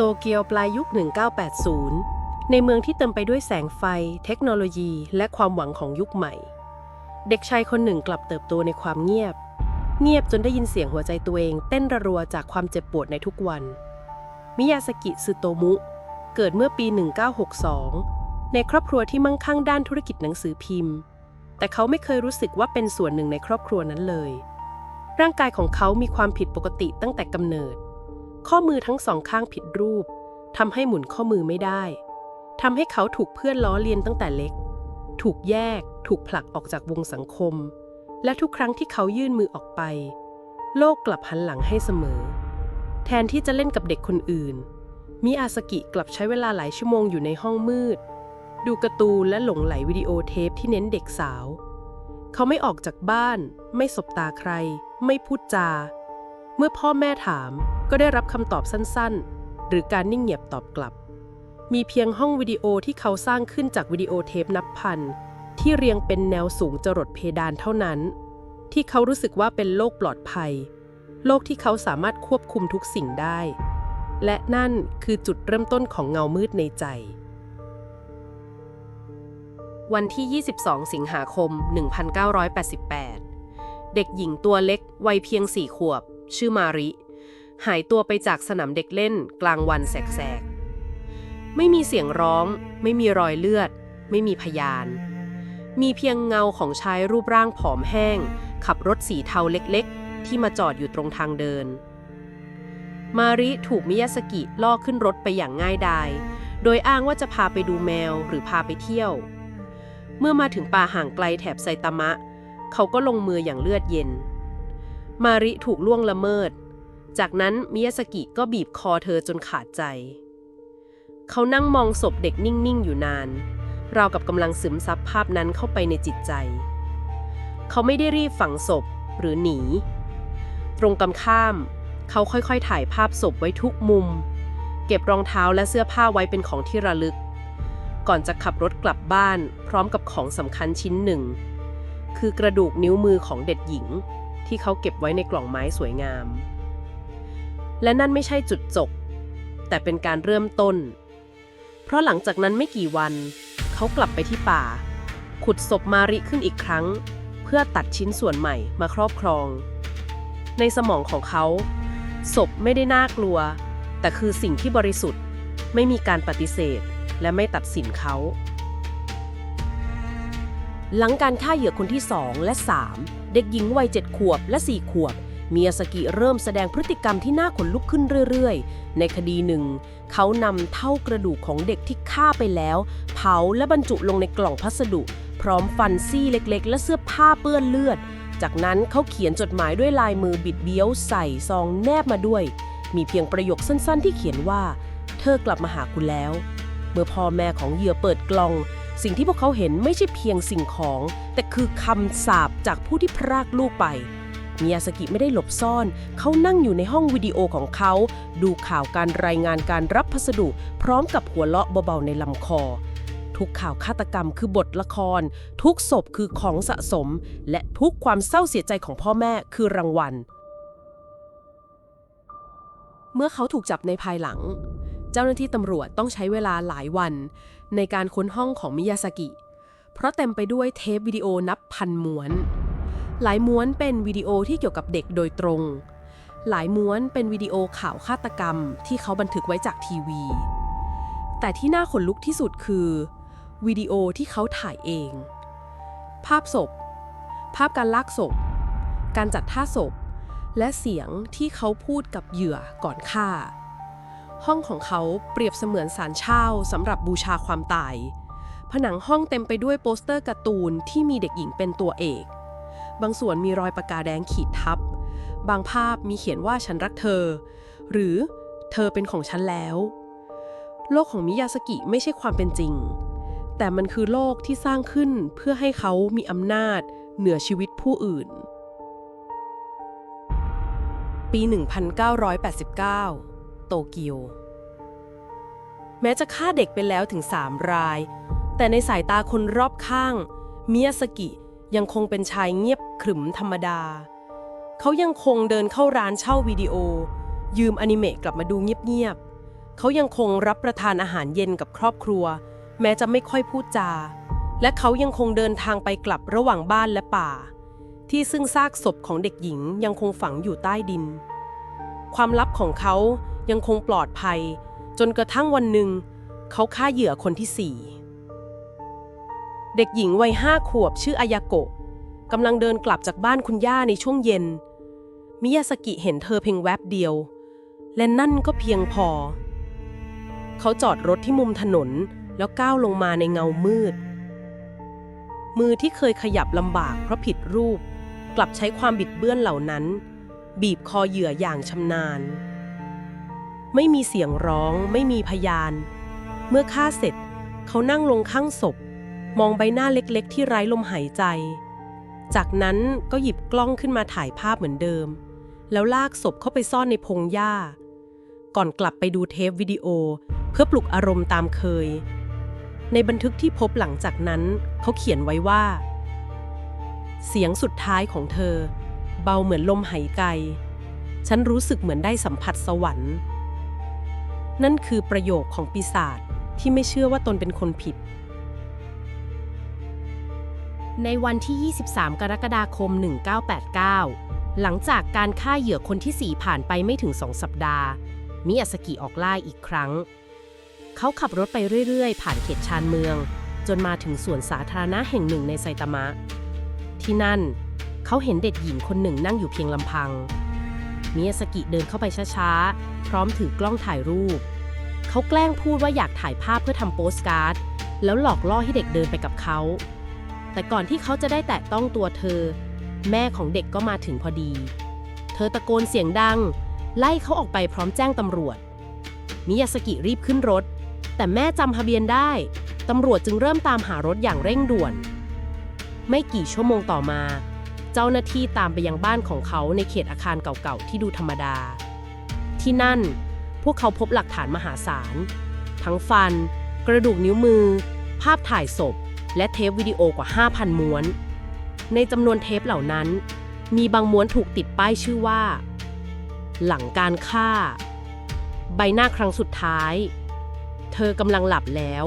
โตเกียวปลายยุค 1980 ในเมืองที่เต็มไปด้วยแสงไฟ เทคโนโลยี และความหวังของยุคใหม่ เด็กชายคนหนึ่งกลับเติบโตในความเงียบ เงียบจนได้ยินเสียงหัวใจตัวเอง เต้นระรัวจากความเจ็บปวดในทุกวัน มิยาสกิซึโตมุ เกิดเมื่อปี 1962 ในครอบครัวที่มั่งคั่งด้านธุรกิจหนังสือพิมพ์ แต่เขาไม่เคยรู้สึกว่าเป็นส่วนหนึ่งในครอบครัวนั้นเลย ร่างกายของเขามีความผิดปกติตั้งแต่กำเนิด ข้อมือทั้งสองข้างผิดรูปทำให้หมุนข้อมือไม่ได้ทำให้เขาถูกเพื่อนล้อเลียนตั้งแต่เล็ก ถูกแยก ถูกผลักออกจากวงสังคม และทุกครั้งที่เขายื่นมือออกไป โลกกลับหันหลังให้เสมอ แทนที่จะเล่นกับเด็กคนอื่น มิอาสกิกลับใช้เวลาหลายชั่วโมงอยู่ในห้องมืด ดูการ์ตูนและหลงไหลวิดีโอเทปที่เน้นเด็กสาว เขาไม่ออกจากบ้าน ไม่สบตาใคร ไม่พูดจา เมื่อพ่อแม่ถามก็ได้รับคำตอบสั้นๆ หรือการนิ่งเงียบตอบกลับ มีเพียงห้องวิดีโอที่เขาสร้างขึ้นจากวิดีโอเทปนับพัน ที่เรียงเป็นแนวสูงจรดเพดานเท่านั้น ที่เขารู้สึกว่าเป็นโลกปลอดภัย โลกที่เขาสามารถควบคุมทุกสิ่งได้ และนั่นคือจุดเริ่มต้นของเงามืดในใจ วันที่ 22 สิงหาคม 1988 เด็กหญิงตัวเล็กวัยเพียงสี่ขวบ ชื่อมาริ หายตัวไปจากสนามเด็กเล่นกลางวันแสกๆ ไม่มีเสียงร้อง ไม่มีรอยเลือด ไม่มีพยาน มีเพียงเงาของชายรูปร่างผอมแห้ง ขับรถสีเทาเล็กๆ ที่มาจอดอยู่ตรงทางเดิน มาริถูกมิยาสกิล่อขึ้นรถไปอย่างง่ายดาย โดยอ้างว่าจะพาไปดูแมวหรือพาไปเที่ยว เมื่อมาถึงป่าห่างไกลแถบไซตามะ เขาก็ลงมืออย่างเลือดเย็น มาริถูกล่วงละเมิด จากนั้นมิยาสกิก็บีบคอเธอจนขาดใจ เขานั่งมองศพเด็กนิ่ง ๆ อยู่นาน ราวกับกำลังซึมซับภาพนั้นเข้าไปในจิตใจ เขาไม่ได้รีบฝังศพหรือหนี ตรงกันข้าม เขาค่อยๆถ่ายภาพศพไว้ทุกมุม เก็บรองเท้าและเสื้อผ้าไว้เป็นของที่ระลึก ก่อนจะขับรถกลับบ้าน พร้อมกับของสำคัญชิ้นหนึ่ง คือกระดูกนิ้วมือของเด็กหญิง ที่เขาเก็บไว้ในกล่องไม้สวยงาม และนั่นไม่ใช่จุดจบ แต่เป็นการเริ่มต้น เพราะหลังจากนั้นไม่กี่วัน เขากลับไปที่ป่า ขุดศพมาริขึ้นอีกครั้ง เพื่อตัดชิ้นส่วนใหม่มาครอบครอง ในสมองของเขา ศพไม่ได้น่ากลัว แต่คือสิ่งที่บริสุทธิ์ ไม่มีการปฏิเสธ และไม่ตัดสินเขาหลังการฆ่าเหยื่อคนที่ 2 และ3เด็กหญิงวัย7ขวบและ 4 ขวบมียาสกิเริ่มแสดงพฤติกรรมที่น่าขนลุกขึ้นเรื่อยๆ ในคดีหนึ่ง เขานำเท่ากระดูกของเด็กที่ฆ่าไปแล้ว เผาและบรรจุลงในกล่องพัสดุ พร้อมฟันซี่เล็กๆ และเสื้อผ้าเปื้อนเลือด จากนั้นเขาเขียนจดหมายด้วยลายมือบิดเบี้ยวใส่ซองแนบมาด้วย มีเพียงประโยคสั้นๆ ที่เขียนว่า เธอกลับมาหาคุณแล้ว เมื่อพ่อแม่ของเหยื่อเปิดกล่อง สิ่งที่พวกเขาเห็นไม่ใช่เพียงสิ่งของ แต่คือคำสาปจากผู้ที่พรากลูกไปมิยาสกิไม่ได้หลบซ่อน เขานั่งอยู่ในห้องวิดีโอของเขา ดูข่าวการรายงานการรับพัสดุ พร้อมกับหัวเราะเบาๆในลำคอ ทุกข่าวฆาตกรรมคือบทละคร ทุกศพคือของสะสม และทุกความเศร้าเสียใจของพ่อแม่คือรางวัล เมื่อเขาถูกจับในภายหลัง จ้าหน้าที่ตำรวจต้องใช้เวลาหลายวัน ในการค้นห้องของมิยาสกิ เพราะเต็มไปด้วยเทปวิดีโอนับพันม้วน หลายม้วนเป็นวิดีโอที่เกี่ยวกับเด็กโดยตรง หลายม้วนเป็นวิดีโอข่าวฆาตกรรม ที่เขาบันทึกไว้จากทีวี แต่ที่น่าขนลุกที่สุดคือวิดีโอที่เขาถ่ายเอง ภาพศพ ภาพการลากศพ การจัดท่าศพ และเสียงที่เขาพูดกับเหยื่อก่อนฆ่า ห้องของเขาเปรียบเสมือนศาลเช่าสำหรับบูชาความตาย ผนังห้องเต็มไปด้วยโปสเตอร์การ์ตูนที่มีเด็กหญิงเป็นตัวเอก บางส่วนมีรอยปากกาแดงขีดทับ บางภาพมีเขียนว่าฉันรักเธอ หรือเธอเป็นของฉันแล้ว โลกของมิยาสกิไม่ใช่ความเป็นจริง แต่มันคือโลกที่สร้างขึ้นเพื่อให้เขามีอำนาจ เหนือชีวิตผู้อื่น ปี 1989 โตเกียว แม้จะฆ่าเด็กไปแล้วถึง 3 ราย แต่ในสายตาคนรอบข้างมิยาสกิยังคงเป็นชายเงียบขรึมธรรมดา เขายังคงเดินเข้าร้านเช่าวิดีโอ ยืมอนิเมะกลับมาดูเงียบๆ เขายังคงรับประทานอาหารเย็นกับครอบครัว แม้จะไม่ค่อยพูดจา และเขายังคงเดินทางไปกลับระหว่างบ้านและป่า ที่ซึ่งซากศพของเด็กหญิงยังคงฝังอยู่ใต้ดิน ความลับของเขา ยังคงปลอดภัย จนกระทั่งวันหนึ่ง เขาฆ่าเหยื่อคนที่สี่เด็กหญิงวัยห้าขวบชื่ออายาโกะกำลังเดินกลับจากบ้านคุณย่าในช่วงเย็น มิยาสกิเห็นเธอเพียงแวบเดียว และนั่นก็เพียงพอ เขาจอดรถที่มุมถนนแล้วก้าวลงมาในเงามืด มือที่เคยขยับลำบากเพราะผิดรูป กลับใช้ความบิดเบื้อนเหล่านั้น บีบคอเหยื่ออย่างชำนาญ ไม่มีเสียงร้อง ไม่มีพยาน เมื่อฆ่าเสร็จ เขานั่งลงข้างศพ มองใบหน้าเล็กๆ ที่ไร้ลมหายใจ จากนั้นก็หยิบกล้องขึ้นมาถ่ายภาพเหมือนเดิม แล้วลากศพเข้าไปซ่อนในพงหญ้า ก่อนกลับไปดูเทปวิดีโอ เพื่อปลุกอารมณ์ตามเคย ในบันทึกที่พบหลังจากนั้น เขาเขียนไว้ว่า เสียงสุดท้ายของเธอ เบาเหมือนลมหายใจฉันรู้สึกเหมือนได้สัมผัสสวรรค์ นั่นคือประโยคของปีศาจที่ไม่เชื่อว่าตนเป็นคนผิด ในวันที่ 23 กรกฎาคม 1989 หลังจากการฆ่าเหยื่อคนที่ 4 ผ่านไปไม่ถึง2สัปดาห์ มิยาสกิออกล่าอีกครั้ง เขาขับรถไปเรื่อยๆ ผ่านเขตชานเมือง จนมาถึงสวนสาธารณะแห่งหนึ่งในไซตามะ ที่นั่น เขาเห็นเด็กหญิงคนหนึ่งนั่งอยู่เพียงลำพัง มิยาสกิเดินเข้าไปช้าๆ พร้อมถือกล้องถ่ายรูป เขาแกล้งพูดว่าอยากถ่ายภาพเพื่อทำโปสการ์ด แล้วหลอกล่อให้เด็กเดินไปกับเขา แต่ก่อนที่เขาจะได้แตะต้องตัวเธอ แม่ของเด็กก็มาถึงพอดี เธอตะโกนเสียงดัง ไล่เขาออกไปพร้อมแจ้งตำรวจ มิยาสกิรีบขึ้นรถ แต่แม่จำทะเบียนได้ ตำรวจจึงเริ่มตามหารถอย่างเร่งด่วน ไม่กี่ชั่วโมงต่อมา เจ้าหน้าที่ตามไปยังบ้านของเขาในเขตอาคารเก่าๆ ที่ดูธรรมดา ที่นั่นพวกเขาพบหลักฐานมหาศาล ทั้งฟัน กระดูกนิ้วมือ ภาพถ่ายศพ และเทปวิดีโอกว่า 5,000 ม้วน ในจำนวนเทปเหล่านั้น มีบางม้วนถูกติดป้ายชื่อว่า หลังการฆ่า ใบหน้าครั้งสุดท้าย เธอกำลังหลับแล้ว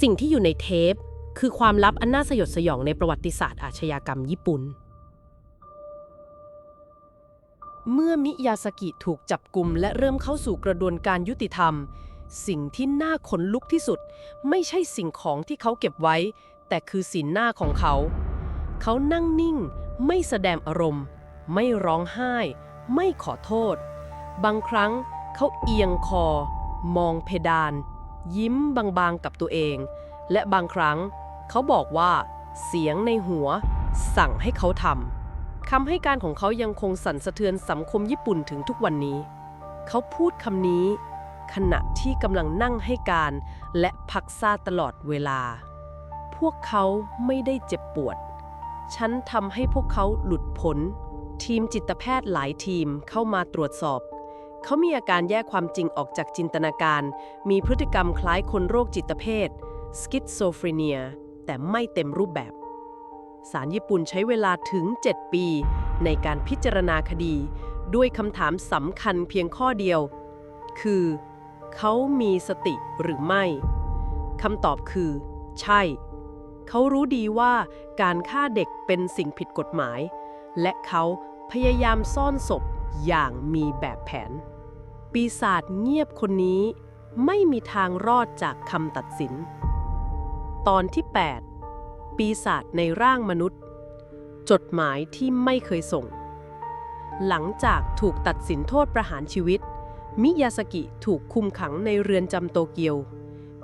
สิ่งที่อยู่ในเทป คือความลับอันน่าสยดสยองในประวัติศาสตร์อาชญากรรมญี่ปุ่น เมื่อมิยาสกิถูกจับกลุ่มและเริ่มเข้าสู่กระบวนการยุติธรรม สิ่งที่น่าขนลุกที่สุด ไม่ใช่สิ่งของที่เขาเก็บไว้ แต่คือสีหน้าของเขา เขานั่งนิ่ง ไม่แสดงอารมณ์ ไม่ร้องไห้ ไม่ขอโทษ บางครั้งเขาเอียงคอ มองเพดาน ยิ้มบางๆกับตัวเองและบางครั้ง เขาบอกว่า เสียงในหัว สั่งให้เขาทำคำให้การของเขายังคงสั่นสะเทือนสังคมญี่ปุ่นถึงทุกวันนี้ เขาพูดคำนี้ ขณะที่กำลังนั่งให้การ และพักซาตลอดเวลา พวกเขาไม่ได้เจ็บปวด ฉันทำให้พวกเขาหลุดพ้นทีมจิตแพทย์หลายทีมเข้ามาตรวจสอบ เขามีอาการแยกความจริงออกจากจินตนาการ มีพฤติกรรมคล้ายคนโรคจิตเภทสกิสโซฟรีเนีย แต่ไม่เต็มรูปแบบ ศาลญี่ปุ่นใช้เวลาถึง 7 ปี ในการพิจารณาคดี ด้วยคำถามสำคัญเพียงข้อเดียว คือ เขามีสติหรือไม่คำตอบคือ ใช่ เขารู้ดีว่าการฆ่าเด็กเป็นสิ่งผิดกฎหมาย และเขาพยายามซ่อนศพอย่างมีแบบแผน ปีศาจเงียบคนนี้ไม่มีทางรอดจากคำตัดสิน ตอนที่ 8 ปีศาจในร่างมนุษย์ จดหมายที่ไม่เคยส่ง หลังจากถูกตัดสินโทษประหารชีวิต มิยาสกิถูกคุมขังในเรือนจำโตเกียว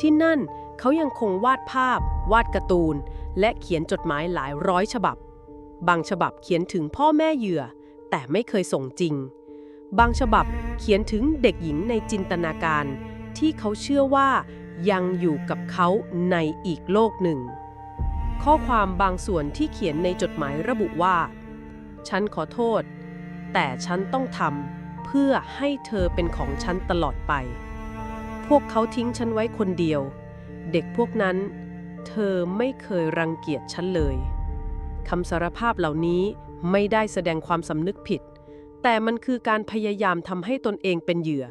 ที่นั่นเขายังคงวาดภาพ วาดการ์ตูน และเขียนจดหมายหลายร้อยฉบับ บางฉบับเขียนถึงพ่อแม่เหยื่อ แต่ไม่เคยส่งจริง บางฉบับเขียนถึงเด็กหญิงในจินตนาการ ที่เขาเชื่อว่า ยังอยู่กับเขาในอีกโลกหนึ่ง ข้อความบางส่วนที่เขียนในจดหมายระบุว่า ฉันขอโทษ แต่ฉันต้องทำเพื่อให้เธอเป็นของฉันตลอดไป พวกเขาทิ้งฉันไว้คนเดียว เด็กพวกนั้น เธอไม่เคยรังเกียจฉันเลยคำสารภาพเหล่านี้ไม่ได้แสดงความสำนึกผิด แต่มันคือการพยายามทำให้ตนเองเป็นเหยื่อ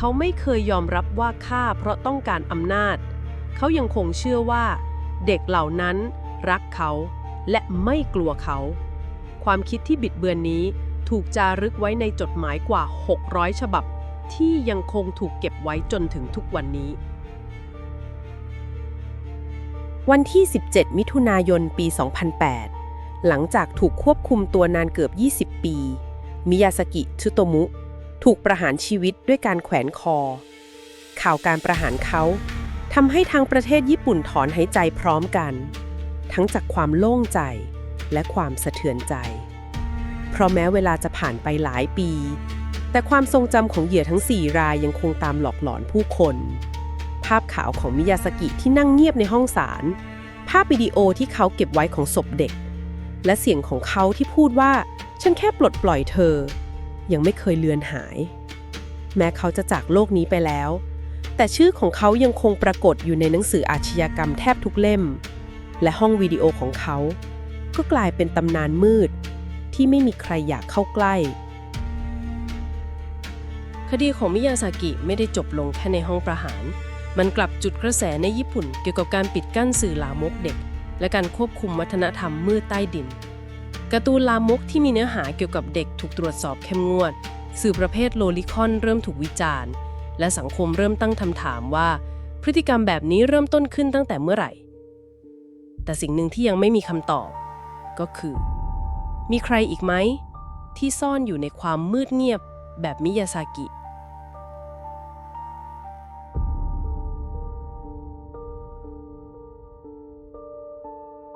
เขาไม่เคยยอมรับว่าฆ่าเพราะต้องการอำนาจ เขายังคงเชื่อว่า เด็กเหล่านั้นรักเขาและไม่กลัวเขา ความคิดที่บิดเบือนนี้ถูกจารึกไว้ในจดหมายกว่า 600 ฉบับ ที่ยังคงถูกเก็บไว้จนถึงทุกวันนี้ วันที่ 17 มิถุนายน ปี 2008 หลังจากถูกควบคุมตัวนานเกือบ 20 ปี มิยาสกิชุโตมุ ถูกประหารชีวิตด้วยการแขวนคอ ข่าวการประหารเขาทำให้ทางประเทศญี่ปุ่นถอนหายใจพร้อมกัน ทั้งจากความโล่งใจและความสะเทือนใจ เพราะแม้เวลาจะผ่านไปหลายปี แต่ความทรงจำของเหยื่อทั้ง 4 รายยังคงตามหลอกหลอนผู้คน ภาพขาวของมิยาสกิที่นั่งเงียบในห้องศาล ภาพวิดีโอที่เขาเก็บไว้ของศพเด็ก และเสียงของเขาที่พูดว่า ฉันแค่ปลดปล่อยเธอ ยังไม่เคยเลือนหาย แม้เขาจะจากโลกนี้ไปแล้ว แต่ชื่อของเขายังคงปรากฏอยู่ในหนังสืออาชญากรรมแทบทุกเล่ม และห้องวิดีโอของเขา ก็กลายเป็นตำนานมืด ที่ไม่มีใครอยากเข้าใกล้คดีของมิยาซากิไม่ได้จบลงแค่ในห้องประหาร มันกลับจุดกระแสในญี่ปุ่นเกี่ยวกับการปิดกั้นสื่อลามกเด็ก และการควบคุมวัฒนธรรมมืดใต้ดิน การ์ตูนลามกที่มีเนื้อหาเกี่ยวกับเด็กถูกตรวจสอบเข้มงวด สื่อประเภทโลลิคอนเริ่มถูกวิจารณ์ และสังคมเริ่มตั้งคำถามว่า พฤติกรรมแบบนี้เริ่มต้นขึ้นตั้งแต่เมื่อไหร่ แต่สิ่งหนึ่งที่ยังไม่มีคำตอบ ก็คือ มีใครอีกไหมที่ซ่อนอยู่ในความมืดเงียบแบบมิยาซากิ